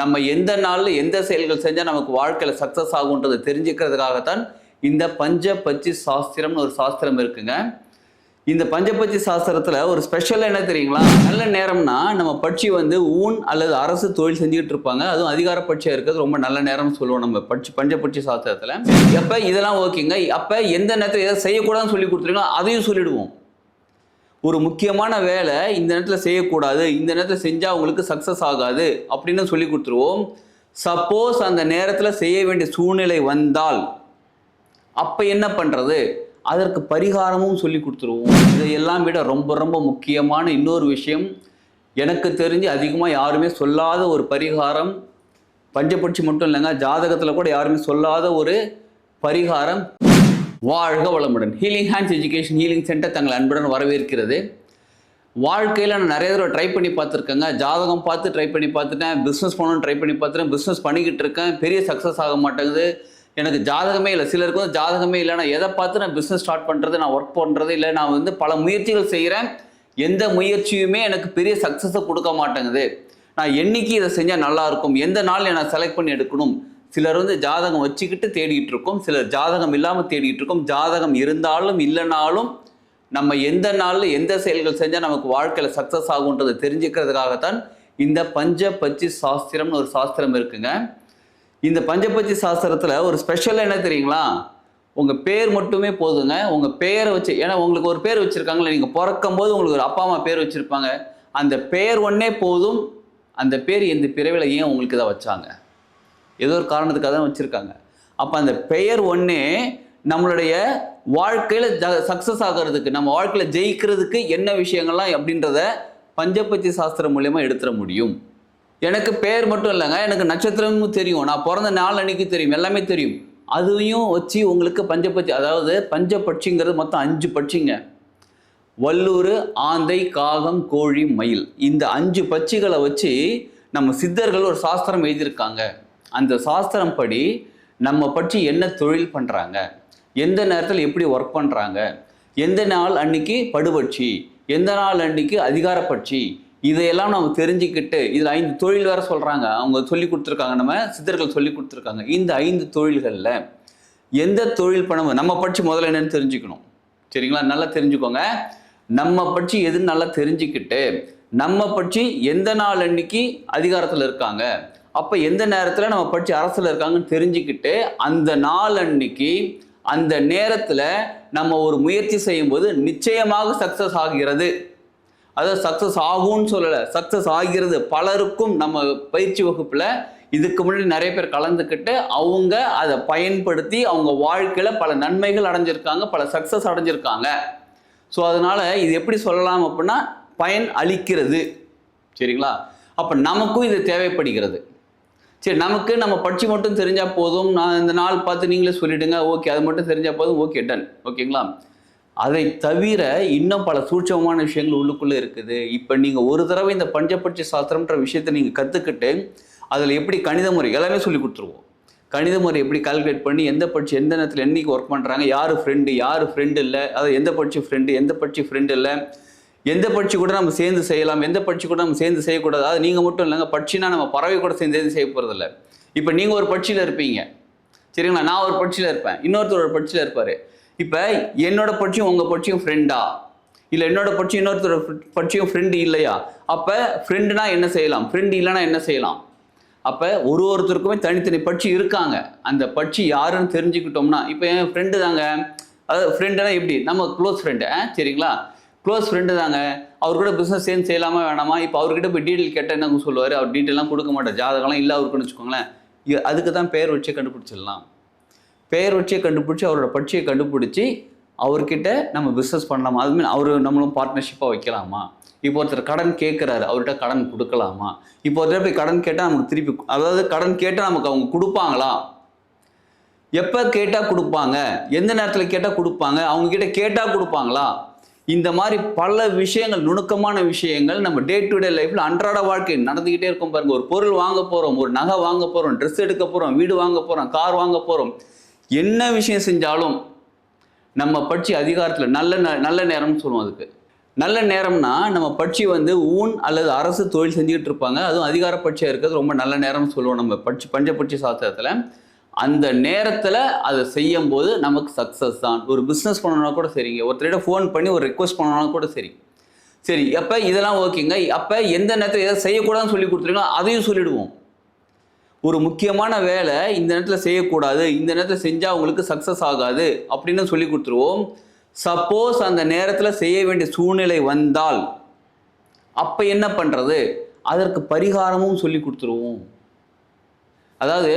நம்ம எந்த நாளில் எந்த செயல்கள் செஞ்சால் நமக்கு வாழ்க்கையில் சக்ஸஸ் ஆகுன்றதை தெரிஞ்சுக்கிறதுக்காகத்தான் இந்த பஞ்ச பச்சி சாஸ்திரம்னு ஒரு சாஸ்திரம் இருக்குங்க. இந்த பஞ்சபட்சி சாஸ்திரத்தில் ஒரு ஸ்பெஷல் என்ன தெரியுங்களா? நல்ல நேரம்னா நம்ம பட்சி வந்து ஊன் அல்லது அரசு தொழில் செஞ்சுக்கிட்டு இருப்பாங்க. அதுவும் அதிகார பட்சியாக இருக்கிறது ரொம்ப நல்ல நேரம்னு சொல்லுவோம் நம்ம பட்சி பஞ்சபட்சி சாஸ்திரத்தில். எப்போ இதெல்லாம் ஓகேங்க அப்போ எந்த நேரத்தில் எதாவது செய்யக்கூடாதுன்னு சொல்லி கொடுத்துருக்கோம் அதையும் சொல்லிடுவோம். ஒரு முக்கியமான வேலை இந்த நேரத்தில் செய்யக்கூடாது இந்த நேரத்தில் செஞ்சால் உங்களுக்கு சக்ஸஸ் ஆகாது அப்படின்னு சொல்லி கொடுத்துருவோம். சப்போஸ் அந்த நேரத்தில் செய்ய வேண்டிய சூழ்நிலை வந்தால் அப்போ என்ன பண்ணுறது அதற்கு பரிகாரமும் சொல்லி கொடுத்துருவோம். இதையெல்லாம் விட ரொம்ப ரொம்ப முக்கியமான இன்னொரு விஷயம் எனக்கு தெரிஞ்சு அதிகமாக யாருமே சொல்லாத ஒரு பரிகாரம் பஞ்சபட்சி மட்டும் இல்லைங்க ஜாதகத்தில் கூட யாருமே சொல்லாத ஒரு பரிகாரம் வாழ்க வளமுடன். Healing hands education healing centre தங்கள் அன்புடன் வரவேற்கிறது. வாழ்க்கையில் நான் நிறைய தடவை ட்ரை பண்ணி பார்த்துருக்கேங்க. ஜாதகம் பார்த்து ட்ரை பண்ணி பார்த்துட்டேன். பிஸ்னஸ் பண்ணணும்னு ட்ரை பண்ணி பார்த்துட்டேன். பிஸ்னஸ் பண்ணிக்கிட்டு இருக்கேன். பெரிய சக்ஸஸ் ஆக மாட்டேங்குது. எனக்கு ஜாதகமே இல்லை. சிலருக்கு வந்து ஜாதகமே இல்லை. நான் எதை பார்த்து நான் பிஸ்னஸ் ஸ்டார்ட் பண்ணுறது நான் ஒர்க் பண்ணுறது இல்லை. நான் வந்து பல முயற்சிகள் செய்கிறேன். எந்த முயற்சியுமே எனக்கு பெரிய சக்ஸஸை கொடுக்க மாட்டேங்குது. நான் என்னைக்கு இதை செஞ்சால் நல்லாயிருக்கும் எந்த நாள் நான் செலக்ட் பண்ணி எடுக்கணும்? சிலர் வந்து ஜாதகம் வச்சுக்கிட்டு தேடிட்டு இருக்கோம் சிலர் ஜாதகம் இல்லாமல் தேடிட்டு இருக்கோம் ஜாதகம் இருந்தாலும் இல்லைனாலும் நம்ம எந்த நாளில் எந்த செயல்கள் செஞ்சால் நமக்கு வாழ்க்கையில் சக்ஸஸ் ஆகுன்றதை தெரிஞ்சுக்கிறதுக்காகத்தான் இந்த பஞ்சபட்சி சாஸ்திரம்னு ஒரு சாஸ்திரம் இருக்குங்க. இந்த பஞ்சபட்சி சாஸ்திரத்தில் ஒரு ஸ்பெஷல் என்ன தெரியுங்களா? உங்கள் பேர் மட்டுமே போதுங்க. உங்கள் பேரை வச்சு ஏன்னா உங்களுக்கு ஒரு பேர் வச்சுருக்காங்களே நீங்கள் பிறக்கும் போது உங்களுக்கு ஒரு அப்பா அம்மா பேர் வச்சுருப்பாங்க. அந்த பேர் ஒன்றே போதும். அந்த பேர் இந்த பிறவில ஏன் உங்களுக்கு இதை வச்சாங்க? ஏதோ ஒரு காரணத்துக்காக தான் வச்சுருக்காங்க. அப்போ அந்த பெயர் ஒன்றே நம்மளுடைய வாழ்க்கையில் ஜ சக்ஸஸ் ஆகிறதுக்கு நம்ம வாழ்க்கையில் ஜெயிக்கிறதுக்கு என்ன விஷயங்கள்லாம் அப்படின்றத பஞ்சபட்சி சாஸ்திரம் மூலயமா எடுத்துட முடியும். எனக்கு பெயர் மட்டும் இல்லைங்க எனக்கு நட்சத்திரமும் தெரியும். நான் பிறந்த நாள் அன்னைக்கு தெரியும் எல்லாமே தெரியும். அதையும் வச்சு உங்களுக்கு பஞ்சபட்சி அதாவது பஞ்சபட்சிங்கிறது மொத்தம் அஞ்சு பட்சிங்க. வல்லூர் ஆந்தை காகம் கோழி மயில். இந்த அஞ்சு பட்சிகளை வச்சு நம்ம சித்தர்கள் ஒரு சாஸ்திரம் எழுதியிருக்காங்க. அந்த சாஸ்திரம் படி நம்ம பற்றி என்ன தொழில் பண்ணுறாங்க எந்த நேரத்தில் எப்படி ஒர்க் பண்ணுறாங்க எந்த நாள் அன்னைக்கு படுபட்சி? எந்த நாள் அன்னைக்கு அதிகாரப்பட்சி? இதையெல்லாம் நம்ம தெரிஞ்சுக்கிட்டு இதில் ஐந்து தொழில் வேறு சொல்கிறாங்க அவங்க சொல்லி கொடுத்துருக்காங்க. நம்ம சித்தர்கள் சொல்லி கொடுத்துருக்காங்க. இந்த ஐந்து தொழில்களில் எந்த தொழில் பண்ண நம்ம பற்றி முதல்ல என்னென்னு தெரிஞ்சுக்கணும். சரிங்களா? நல்லா தெரிஞ்சுக்கோங்க. நம்ம பற்றி எதுன்னு நல்லா தெரிஞ்சுக்கிட்டு நம்ம பற்றி எந்த நாள் அன்னைக்கு அதிகாரத்தில் இருக்காங்க? அப்போ எந்த நேரத்தில் நம்ம படித்து அரசில் இருக்காங்கன்னு தெரிஞ்சுக்கிட்டு அந்த நாள் அன்னைக்கு அந்த நேரத்தில் நம்ம ஒரு முயற்சி செய்யும்போது நிச்சயமாக சக்ஸஸ் ஆகிறது. அதாவது சக்ஸஸ் ஆகும்னு சொல்லலை சக்ஸஸ் ஆகிறது. பலருக்கும் நம்ம பயிற்சி வகுப்பில் இதுக்கு முன்னாடி நிறைய பேர் கலந்துக்கிட்டு அவங்க அதை பயன்படுத்தி அவங்க வாழ்க்கையில் பல நன்மைகள் அடைஞ்சிருக்காங்க பல சக்ஸஸ் அடைஞ்சிருக்காங்க. ஸோ அதனால் இது எப்படி சொல்லலாம் அப்படின்னா பயன் அளிக்கிறது. சரிங்களா? அப்போ நமக்கும் இது தேவைப்படுகிறது. சரி நமக்கு நம்ம படிச்சு மட்டும் தெரிஞ்சால் போதும். நான் இந்த நாள் பார்த்து நீங்களே சொல்லிடுங்க. ஓகே அது மட்டும் தெரிஞ்சால் போதும். ஓகே டன் ஓகேங்களா? அதை தவிர இன்னும் பல சூட்சமமான விஷயங்கள் உள்ளுக்குள்ளே இருக்குது. இப்போ நீங்கள் ஒரு தடவை இந்த பஞ்சபட்ச சாஸ்திரம்ன்ற விஷயத்தை நீங்கள் கற்றுக்கிட்டு அதில் எப்படி கணித முறை எல்லாமே சொல்லி கொடுத்துருவோம். கணித முறை எப்படி கால்குலேட் பண்ணி எந்த பட்சி எந்த நேரத்தில் என்னைக்கு ஒர்க் பண்ணுறாங்க யார் ஃப்ரெண்டு யார் ஃப்ரெண்டு இல்லை அதாவது எந்த பட்சி ஃப்ரெண்டு எந்த பட்சி ஃப்ரெண்டு இல்லை எந்த பட்சி கூட நம்ம சேர்ந்து செய்யலாம் எந்த பட்சி கூட நம்ம சேர்ந்து செய்யக்கூடாது. அது நீங்கள் மட்டும் இல்லைங்க பட்சினா நம்ம பறவை கூட சேர்ந்து சேர்ந்து செய்ய போகிறதில்ல இப்போ நீங்கள் ஒரு பட்சியில் இருப்பீங்க. சரிங்களா? நான் ஒரு பட்சியில் இருப்பேன். இன்னொருத்தர் ஒரு பட்சியில் இருப்பார். இப்போ என்னோட பட்சியும் உங்கள் பட்சியும் ஃப்ரெண்டா இல்லை என்னோட பட்சம் இன்னொருத்தர் பட்சியும் ஃப்ரெண்டு இல்லையா? அப்போ ஃப்ரெண்டுனா என்ன செய்யலாம்? ஃப்ரெண்டு இல்லைன்னா என்ன செய்யலாம்? அப்போ ஒரு ஒருத்தருக்குமே தனித்தனி பட்சி இருக்காங்க. அந்த பட்சி யாருன்னு தெரிஞ்சுக்கிட்டோம்னா இப்போ என் ஃப்ரெண்டு தாங்க. அதாவது ஃப்ரெண்டுனா எப்படி? நம்ம க்ளோஸ் ஃப்ரெண்டு சரிங்களா? க்ளோஸ் ஃப்ரெண்டு தாங்க. அவர் கூட பிஸ்னஸ் சேர்ந்து செய்யலாமா வேணாமா? இப்போ அவர்கிட்ட போய் டீட்டெயில் கேட்டால் என்ன சொல்லுவார்? அவர் டீட்டெயிலாம் கொடுக்க மாட்டார். ஜாதகம்லாம் இல்லை அவருக்குன்னு வச்சுக்கோங்களேன். அதுக்கு தான் பெயர் வச்சே கண்டுபிடிச்சிடலாம். பெயர் வச்சே கண்டுபிடிச்சி அவரோட பட்சியை கண்டுபிடிச்சி அவர்கிட்ட நம்ம பிஸ்னஸ் பண்ணலாமா? அது மீன் அவர் நம்மளும் பார்ட்னர்ஷிப்பாக வைக்கலாமா? இப்போ ஒருத்தர் கடன் கேட்குறாரு அவர்கிட்ட கடன் கொடுக்கலாமா? இப்போ ஒருத்தர் போய் கடன் கேட்டால் நமக்கு திருப்பி அதாவது கடன் கேட்டால் நமக்கு அவங்க கொடுப்பாங்களா? எப்போ கேட்டால் கொடுப்பாங்க? எந்த நேரத்தில் கேட்டால் கொடுப்பாங்க? அவங்க கிட்ட கேட்டால் கொடுப்பாங்களா? இந்த மாதிரி பல விஷயங்கள் நுணுக்கமான விஷயங்கள் நம்ம டே டு டே லைஃப்பில் அன்றாட வாழ்க்கை நடந்துக்கிட்டே இருக்கும் பாருங்க. ஒரு பொருள் வாங்க போகிறோம் ஒரு நகை வாங்க போகிறோம் ட்ரெஸ் எடுக்க போகிறோம் வீடு வாங்க போகிறோம் கார் வாங்க போகிறோம் என்ன விஷயம் செஞ்சாலும் நம்ம பட்சி அதிகாரத்தில் நல்ல நல்ல நேரம்னு சொல்லுவோம் அதுக்கு. நல்ல நேரம்னா நம்ம பட்சி வந்து ஊன் அல்லது அரசு தொழில் செஞ்சுக்கிட்டு இருப்பாங்க. அதுவும் அதிகார பட்சியாக இருக்கிறது ரொம்ப நல்ல நேரம்னு சொல்லுவோம் நம்ம பட்சி பஞ்சபட்சி சாஸ்திரத்தில். அந்த நேரத்தில் அதை செய்யும் போது நமக்கு சக்ஸஸ் தான். ஒரு பிஸ்னஸ் பண்ணணும்னா கூட சரிங்க ஒருத்தரிடம் ஃபோன் பண்ணி ஒரு ரெக்வஸ்ட் பண்ணணும்னா கூட சரி. சரி அப்போ இதெல்லாம் ஓகேங்க அப்போ எந்த நேரத்தில் எதாவது செய்யக்கூடாதுன்னு சொல்லி கொடுத்துருக்கோம் அதையும் சொல்லிடுவோம். ஒரு முக்கியமான வேலை இந்த நேரத்தில் செய்யக்கூடாது இந்த நேரத்தில் செஞ்சால் அவங்களுக்கு சக்ஸஸ் ஆகாது அப்படின்னு சொல்லி கொடுத்துருவோம். சப்போஸ் அந்த நேரத்தில் செய்ய வேண்டிய சூழ்நிலை வந்தால் அப்போ என்ன பண்ணுறது அதற்கு பரிகாரமும் சொல்லி கொடுத்துருவோம். அதாவது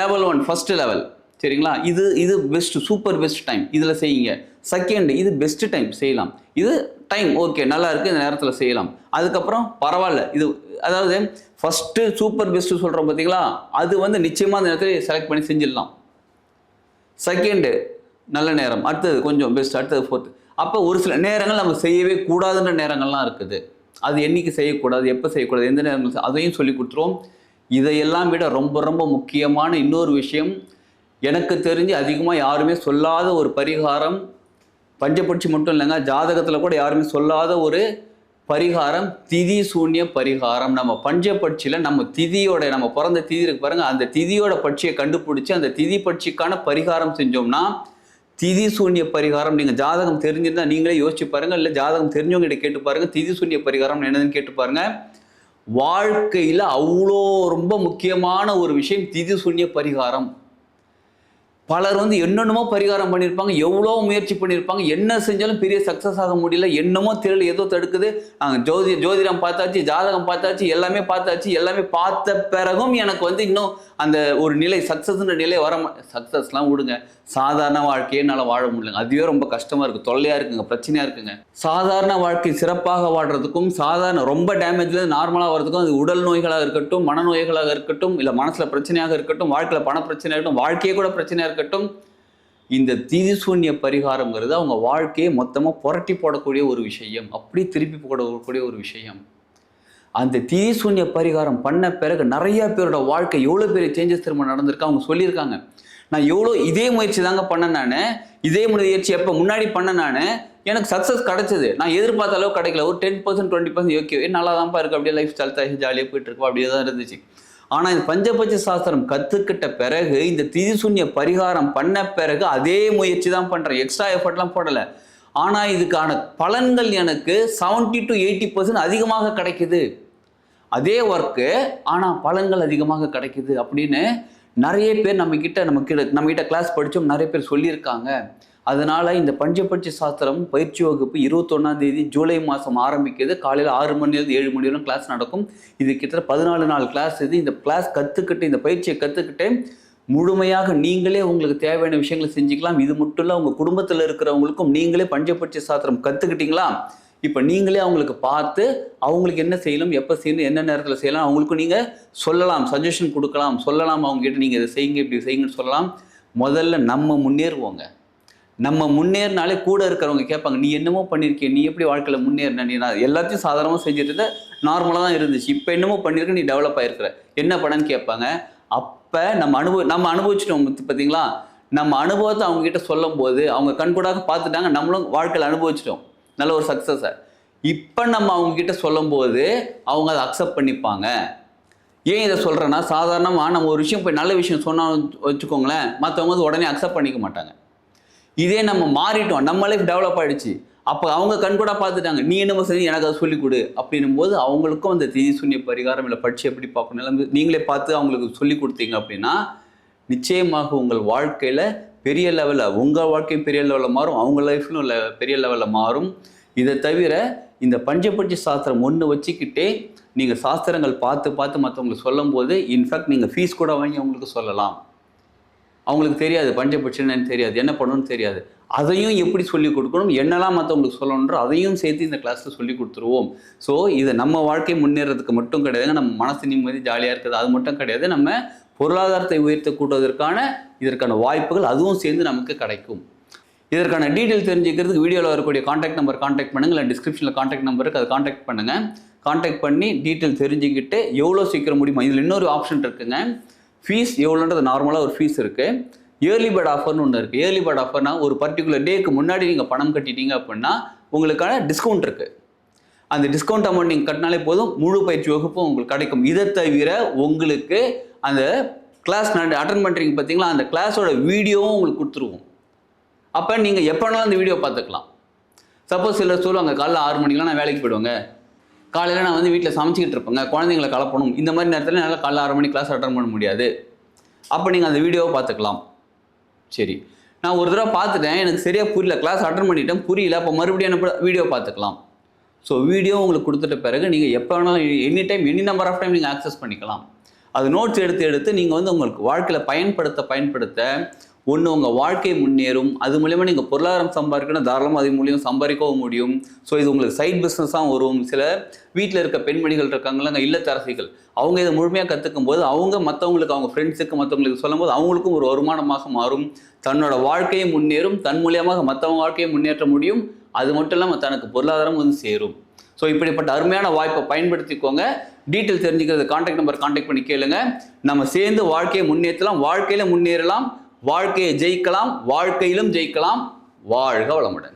லெவல் ஒன் ஃபஸ்ட்டு லெவல் சரிங்களா? இது இது பெஸ்ட் சூப்பர் பெஸ்ட் டைம் இதில் செய்யுங்க. செகண்ட் இது பெஸ்ட் டைம் செய்யலாம். இது டைம் ஓகே நல்லா இருக்குது இந்த நேரத்தில் செய்யலாம். அதுக்கப்புறம் பரவாயில்ல. இது அதாவது ஃபஸ்ட்டு சூப்பர் பெஸ்ட்டு சொல்கிறோம் பார்த்தீங்களா அது வந்து நிச்சயமாக அந்த நேரத்தில் செலக்ட் பண்ணி செஞ்சிடலாம். செகண்டு நல்ல நேரம். அடுத்தது கொஞ்சம் பெஸ்ட் அடுத்தது ஃபோர்த்து அப்போ ஒரு சில நேரங்கள் நம்ம செய்யவே கூடாதுன்ற நேரங்கள்லாம் இருக்குது. அது என்றைக்கு செய்யக்கூடாது? எப்போ செய்யக்கூடாது? எந்த நேரங்கள்? அதையும் சொல்லி கொடுத்துருவோம். இதையெல்லாம் விட ரொம்ப ரொம்ப முக்கியமான இன்னொரு விஷயம் எனக்கு தெரிஞ்சு அதிகமாக யாருமே சொல்லாத ஒரு பரிகாரம் பஞ்சபட்சி மட்டும் இல்லைங்க ஜாதகத்தில் கூட யாருமே சொல்லாத ஒரு பரிகாரம் திதி சூன்ய பரிகாரம். நம்ம பஞ்சபட்சியில் நம்ம திதியோட நம்ம பிறந்த திதி இருக்கு பாருங்கள் அந்த திதியோட பட்சியை கண்டுபிடிச்சி அந்த திதி பட்சிக்கான பரிகாரம் செஞ்சோம்னா திதி சூன்ய பரிகாரம் நீங்கள் ஜாதகம் தெரிஞ்சிருந்தால் நீங்களே யோசிச்சு பாருங்கள் இல்லை ஜாதகம் தெரிஞ்சவங்க கிட்ட கேட்டு பாருங்கள் திதி சூன்ய பரிகாரம் என்னதுன்னு கேட்டு பாருங்கள் வாழ்க்கையில் அவ்வளோ ரொம்ப முக்கியமான ஒரு விஷயம் திதி சூன்ய பரிகாரம். பலர் வந்து என்னென்னமோ பரிகாரம் பண்ணியிருப்பாங்க எவ்வளோ முயற்சி பண்ணியிருப்பாங்க என்ன செஞ்சாலும் பெரிய சக்ஸஸ் ஆக முடியல என்னமோ திரள் ஏதோ தடுக்குது. நாங்கள் ஜோதி ஜோதிடம் பார்த்தாச்சு ஜாதகம் பார்த்தாச்சு எல்லாமே பார்த்தாச்சு எல்லாமே பார்த்த பிறகும் எனக்கு வந்து இன்னும் அந்த ஒரு நிலை சக்ஸஸ்ன்ற நிலை வர சக்ஸஸ்லாம் விடுங்க. சாதாரண வாழ்க்கையே என்னால் வாழ முடியலங்க. அதுவே ரொம்ப கஷ்டமாக இருக்குது தொல்லையாக இருக்குங்க பிரச்சனையாக இருக்குங்க. சாதாரண வாழ்க்கை சிறப்பாக வாழ்கிறதுக்கும் சாதாரண ரொம்ப டேமேஜில் நார்மலாக வர்றதுக்கும் அது உடல் நோய்களாக இருக்கட்டும் மனநோய்களாக இருக்கட்டும் இல்லை மனசில் பிரச்சனையாக இருக்கட்டும் வாழ்க்கையில் பண பிரச்சனையாக இருக்கட்டும் வாழ்க்கையே கூட பிரச்சனையாக இருக்கட்டும். இந்த திதிசூன்ய பரிகாரங்கிறது அவங்க வாழ்க்கையை மொத்தமாக புரட்டி போடக்கூடிய ஒரு விஷயம். அப்படி திருப்பி போடக்கூடிய ஒரு விஷயம். அந்த திதிசூன்ய பரிகாரம் பண்ண பிறகு நிறைய பேரோட வாழ்க்கை எவ்வளோ பெரிய சேஞ்சஸ் திரும்ப நடந்திருக்கு? அவங்க சொல்லியிருக்காங்க. நான் எவ்வளோ இதே முயற்சி தாங்க பண்ணேன் நான். இதே முயற்சி எப்போ முன்னாடி பண்ணேன் நான். எனக்கு சக்ஸஸ் கிடைச்சது. நான் எதிர்பார்த்த அளவு கிடைக்கல. ஒரு ten percent twenty percent okay நல்லா தான்ப்பா இருக்கு. அப்படியே லைஃப் ஸ்டைல் தான் ஜாலியாக போயிட்டு இருக்கோம் அப்படியே தான் இருந்துச்சு. ஆனால் இந்த பஞ்சபட்ச சாஸ்திரம் கற்றுக்கிட்ட பிறகு இந்த திதிசூன்ய பரிகாரம் பண்ண பிறகு அதே முயற்சி தான் பண்ணுறேன் எக்ஸ்ட்ரா எஃபர்ட்லாம் போடலை. ஆனால் இதுக்கான பலன்கள் எனக்கு செவன்ட்டி டு எயிட்டி பர்சன்ட் அதிகமாக கிடைக்குது. அதே ஒர்க்கு ஆனால் பலன்கள் அதிகமாக கிடைக்குது அப்படின்னு நிறைய பேர் நம்மக்கிட்ட கிட்ட நம்ம கிட்ட நம்ம கிளாஸ் படித்தோம் நிறைய பேர் சொல்லியிருக்காங்க. அதனால் இந்த பஞ்சபட்சி சாஸ்திரம் பயிற்சி வகுப்பு இருபத்தொன்னாம் தேதி ஜூலை மாதம் ஆரம்பிக்கிறது. காலையில் ஆறு மணிலேருந்து ஏழு மணி வரைக்கும் கிளாஸ் நடக்கும். இது கிட்டத்தட்ட பதினாலு நாள் கிளாஸ் இது இந்த கிளாஸ் கற்றுக்கிட்டு இந்த பயிற்சியை கற்றுக்கிட்டு முழுமையாக நீங்களே உங்களுக்கு தேவையான விஷயங்களை செஞ்சுக்கலாம். இது மட்டும் இல்லை உங்கள் குடும்பத்தில் இருக்கிறவங்களுக்கும் நீங்களே பஞ்சபட்சி சாஸ்திரம் கற்றுக்கிட்டீங்களா இப்போ நீங்களே அவங்களுக்கு பார்த்து அவங்களுக்கு என்ன செய்யணும் எப்போ செய்யணும் என்ன நேரத்தில் செய்யலாம் அவங்களுக்கும் நீங்கள் சொல்லலாம் சஜஷன் கொடுக்கலாம் சொல்லலாம். அவங்ககிட்ட நீங்கள் இதை செய்யுங்க இப்படி செய்யுங்கன்னு சொல்லலாம். முதல்ல நம்ம முன்னேறுவோங்க. நம்ம முன்னேறினாலே கூட இருக்கிறவங்க கேட்பாங்க நீ என்னமோ பண்ணியிருக்கிய நீ எப்படி வாழ்க்கையில் முன்னேறின? நீ நான் எல்லாத்தையும் சாதாரணமாக செஞ்சுட்டு இருந்த நார்மலாக தான் இருந்துச்சு. இப்போ என்னமோ பண்ணியிருக்க நீ டெவலப் ஆகிருக்கிற என்ன பண்ணன்னு கேட்பாங்க? அப்போ நம்ம அனுபவ நம்ம அனுபவிச்சிட்டோம் பார்த்தீங்களா நம்ம அனுபவத்தை அவங்கக்கிட்ட சொல்லும் போது அவங்க கண்கூடாக பார்த்துட்டாங்க நம்மளும் வாழ்க்கையில் அனுபவிச்சிட்டோம். நல்ல ஒரு சக்ஸஸை இப்போ நம்ம அவங்கக்கிட்ட சொல்லும் சொல்லும்போது அவங்க அதை அக்செப்ட் பண்ணிப்பாங்க. ஏன் இதை சொல்கிறேன்னா சாதாரணமாக நம்ம ஒரு விஷயம் போய் நல்ல விஷயம் சொன்னால் வச்சுக்கோங்களேன் மற்றவங்க வந்து உடனே அக்செப்ட் பண்ணிக்க மாட்டாங்க. இதே நம்ம மாறிட்டோம் நம்ம லைஃப் டெவலப் ஆயிடுச்சு. அப்போ அவங்க கண்கூட பார்த்துட்டாங்க நீ என்னமோ சரி எனக்கு அதை சொல்லிக் கொடு. அப்படின்னும் போது அவங்களுக்கும் அந்த திதி சூன்ய பரிகாரம் இல்லை படிச்சு எப்படி பார்க்கணும் எல்லாம் நீங்களே பார்த்து அவங்களுக்கு சொல்லி கொடுத்தீங்க அப்படின்னா நிச்சயமாக உங்கள் வாழ்க்கையில் பெரிய லெவலில் உங்கள் வாழ்க்கையும் பெரிய லெவலில் மாறும் அவங்க லைஃப்லும் பெரிய லெவலில் மாறும். இதை தவிர இந்த பஞ்சபட்சி சாஸ்திரம் ஒன்று வச்சுக்கிட்டே நீங்கள் சாஸ்திரங்கள் பார்த்து பார்த்து மற்றவங்களுக்கு சொல்லும் போது இன்ஃபேக்ட் நீங்கள் ஃபீஸ் கூட வாங்கி அவங்களுக்கு சொல்லலாம். அவங்களுக்கு தெரியாது பஞ்சபட்சம்னு தெரியாது என்ன பண்ணணும்னு தெரியாது. அதையும் எப்படி சொல்லிக் கொடுக்கணும் என்னெல்லாம் மற்றவங்களுக்கு சொல்லணுன்ற அதையும் சேர்த்து இந்த கிளாஸில் சொல்லி கொடுத்துருவோம். ஸோ இது நம்ம வாழ்க்கை முன்னேறதுக்கு மட்டும் கிடையாதுங்க நம்ம மனசு நிம்மதி ஜாலியாக இருக்குது அது மட்டும் கிடையாது நம்ம பொருளாதாரத்தை உயர்த்த கூட்டுவதற்கான இதற்கான வாய்ப்புகள் அதுவும் சேர்ந்து நமக்கு கிடைக்கும். இதற்கான டீட்டெயில் தெரிஞ்சுக்கிறதுக்கு வீடியோவில் வரக்கூடிய காண்டாக்ட் நம்பர் காண்டாக்ட் பண்ணுங்கள் இல்லை டிஸ்கிரிப்ஷனில் காண்டாக்ட் நம்பருக்கு அதை காண்டாக்ட் பண்ணுங்கள் காண்டாக்ட் பண்ணி டீட்டெயில் தெரிஞ்சுக்கிட்டு எவ்வளோ சீக்கிரம் முடியுமா இதில் இன்னொரு ஆப்ஷன் இருக்குங்க. ஃபீஸ் எவ்வளோன்றது நார்மலாக ஒரு ஃபீஸ் இருக்குது இயர்லி பேர்ட் ஆஃபர்னு ஒன்று இருக்குது இயர்லி பேர்ட் ஆஃபர்னா ஒரு பர்டிகுலர் டேக்கு முன்னாடி நீங்கள் பணம் கட்டிட்டீங்க அப்படின்னா உங்களுக்கான டிஸ்கவுண்ட் இருக்குது அந்த டிஸ்கவுண்ட் அமௌண்ட் நீங்கள் கட்டினாலே போதும். முழு பயிற்சி வகுப்பும் உங்களுக்கு கிடைக்கும். இதை தவிர உங்களுக்கு அந்த கிளாஸ் அட்டன் பண்ணுறீங்க பார்த்தீங்களா? அந்த கிளாஸோட வீடியோவும் உங்களுக்கு கொடுத்துருவோம். அப்போ நீங்கள் எப்போ வேணாலும் அந்த வீடியோ பார்த்துக்கலாம். சப்போஸ் சிலர் சொல்லுவாங்க காலைல ஆறு மணிக்கெலாம் நான் வேலைக்கு போயிடுவாங்க. காலையில் நான் வந்து வீட்டில் சமைச்சிக்கிட்டு இருப்பேங்க. குழந்தைங்களை கலப்பணும். இந்த மாதிரி நேரத்தில் என்னால் காலைல ஆறு மணி கிளாஸ் அட்டன் பண்ண முடியாது. அப்போ நீங்கள் அந்த வீடியோவை பார்த்துக்கலாம். சரி. நான் ஒரு தடவை பார்த்துட்டேன். எனக்கு சரியாக புரியல. கிளாஸ் அட்டன் பண்ணிட்டேன். புரியல. அப்போ மறுபடியும் என்ன வீடியோ பார்த்துக்கலாம். ஸோ வீடியோ உங்களுக்கு கொடுத்துட்ட பிறகு நீங்கள் எப்போ வேணாலும் any time any number of time நீங்கள் ஆக்சஸ் பண்ணிக்கலாம். அது நோட்ஸ் எடுத்து எடுத்து நீங்கள் வந்து உங்களுக்கு வாழ்க்கையில் பயன்படுத்த பயன்படுத்த ஒன்று உங்கள் வாழ்க்கை முன்னேறும் அது மூலியமாக நீங்கள் பொருளாதாரம் சம்பாதிக்கணும் தாராளமாக அது மூலியம் சம்பாதிக்கவும் முடியும். ஸோ இது உங்களுக்கு சைட் பிஸ்னஸாக வரும். சில வீட்டில் இருக்க பெண்மணிகள் இருக்காங்களாங்க இல்லத்தரசிகள் அவங்க இதை முழுமையாக கற்றுக்கும் போது அவங்க மற்றவங்களுக்கு அவங்க ஃப்ரெண்ட்ஸுக்கு மற்றவங்களுக்கு சொல்லும்போது அவங்களுக்கும் ஒரு வருமானமாக மாறும். தன்னோட வாழ்க்கையை முன்னேறும். தன் மூலியமாக மற்றவங்க வாழ்க்கையை முன்னேற்ற முடியும். அது மட்டும் இல்லாமல் தனக்கு பொருளாதாரம் வந்து சேரும். ஸோ இப்படிப்பட்ட அருமையான வாய்ப்பை பயன்படுத்திக்கோங்க. டீட்டெயில் தெரிஞ்சுக்கிறது கான்டாக்ட் நம்பர் கான்டாக்ட் பண்ணி கேளுங்க. நம்ம சேர்ந்து வாழ்க்கையை முன்னேற்றலாம் வாழ்க்கையில் முன்னேறலாம். வாழ்க்கையை ஜெயிக்கலாம் வாழ்க்கையிலும் ஜெயிக்கலாம். வாழ்க வளமுடன்.